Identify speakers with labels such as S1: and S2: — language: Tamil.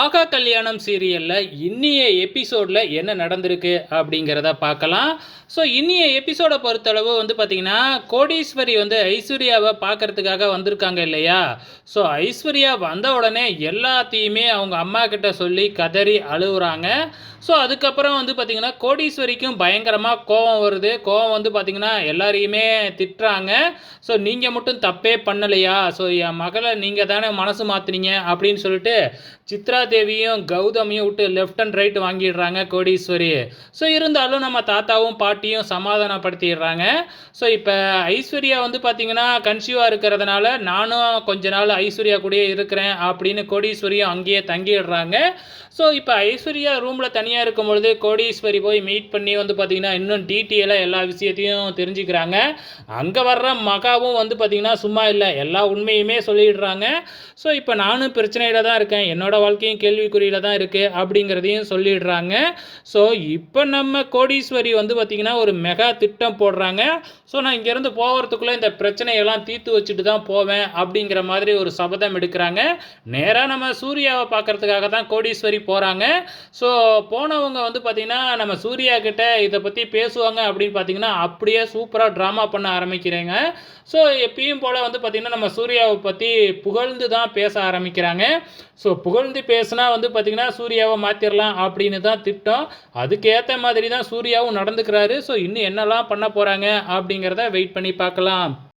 S1: ஆகா கல்யாணம் சீரியலில் இன்னிய எபிசோடில் என்ன நடந்திருக்கு அப்படிங்கிறத பார்க்கலாம். ஸோ இன்னிய எபிசோடை பொறுத்தளவு வந்து பார்த்திங்கன்னா கோடீஸ்வரி வந்து ஐஸ்வர்யாவை பார்க்கறதுக்காக வந்திருக்காங்க இல்லையா? ஸோ ஐஸ்வர்யா வந்த உடனே எல்லாத்தையுமே அவங்க அம்மா கிட்ட சொல்லி கதறி அழுகுறாங்க ஸோ அதுக்கப்புறம் வந்து பார்த்திங்கன்னா கோடீஸ்வரிக்கும் பயங்கரமாக கோவம் வருது. கோவம் வந்து பார்த்திங்கன்னா எல்லாரையுமே திட்டுறாங்க. ஸோ நீங்கள் மட்டும் தப்பே பண்ணலையா? ஸோ என் மகளை நீங்கள் தானே மனசு மாற்றுனீங்க அப்படின்னு சொல்லிட்டு சித்ரா தேவியும் கௌதமியும் விட்டு லெஃப்ட் அண்ட் ரைட் வாங்கிடுறாங்க கோடீஸ்வரி ஸோ இருந்தாலும் நம்ம தாத்தாவும் பாட்டியும் சமாதானப்படுத்திடுறாங்க. ஸோ இப்போ ஐஸ்வர்யா வந்து பார்த்தீங்கன்னா கன்சியூவாக இருக்கிறதுனால நானும் கொஞ்ச நாள் ஐஸ்வர்யா கூடயே இருக்கிறேன் அப்படின்னு கோடீஸ்வரியும் அங்கேயே தங்கிடுறாங்க. ஸோ இப்போ ஐஸ்வர்யா ரூமில் தனியாக இருக்கும் பொழுது கோடீஸ்வரி போய் மீட் பண்ணி வந்து பார்த்திங்கன்னா இன்னும் டீட்டெயிலாக எல்லா விஷயத்தையும் தெரிஞ்சுக்கிறாங்க. அங்கே வர்ற மகாவும் வந்து பார்த்திங்கன்னா சும்மா இல்லை எல்லா உண்மையுமே சொல்லிடுறாங்க. ஸோ இப்போ நானும் பிரச்சனையில் தான் இருக்கேன். என்னோட வாழ்க்கையும் கேள்விக்குறியில் தான் இருக்குது அப்படிங்கிறதையும் சொல்லிடுறாங்க. ஸோ இப்போ நம்ம கோடீஸ்வரி வந்து பார்த்திங்கன்னா ஒரு மெகா திட்டம் போடுறாங்க. ஸோ நான் இங்கேருந்து போகிறதுக்குள்ளே இந்த பிரச்சனையெல்லாம் தீர்த்து வச்சுட்டு தான் போவேன் அப்படிங்கிற மாதிரி ஒரு சபதம் எடுக்கிறாங்க. நேராக நம்ம சூர்யாவை பார்க்கறதுக்காக தான் கோடீஸ்வரி போகிறாங்க ஸோ போனவங்க வந்து பார்த்திங்கன்னா நம்ம சூர்யா கிட்ட இதை பற்றி பேசுவாங்க அப்படின்னு பார்த்தீங்கன்னா அப்படியே சூப்பராக ட்ராமா பண்ண ஆரம்பிக்கிறேங்க. ஸோ எப்பயும் போல் வந்து பார்த்திங்கன்னா நம்ம சூர்யாவை பற்றி புகழ்ந்து தான் பேச ஆரம்பிக்கிறாங்க. ஸோ புகழ்ந்து பேசுனா வந்து பார்த்திங்கன்னா சூர்யாவை மாற்றிடலாம் அப்படின்னு தான் திட்டம். அதுக்கேற்ற மாதிரி தான் சூர்யாவும் நடந்துக்கிறாரு. ஸோ இன்னும் என்னெல்லாம் பண்ண போகிறாங்க அப்படிங்கிறத வெயிட் பண்ணி பார்க்கலாம்.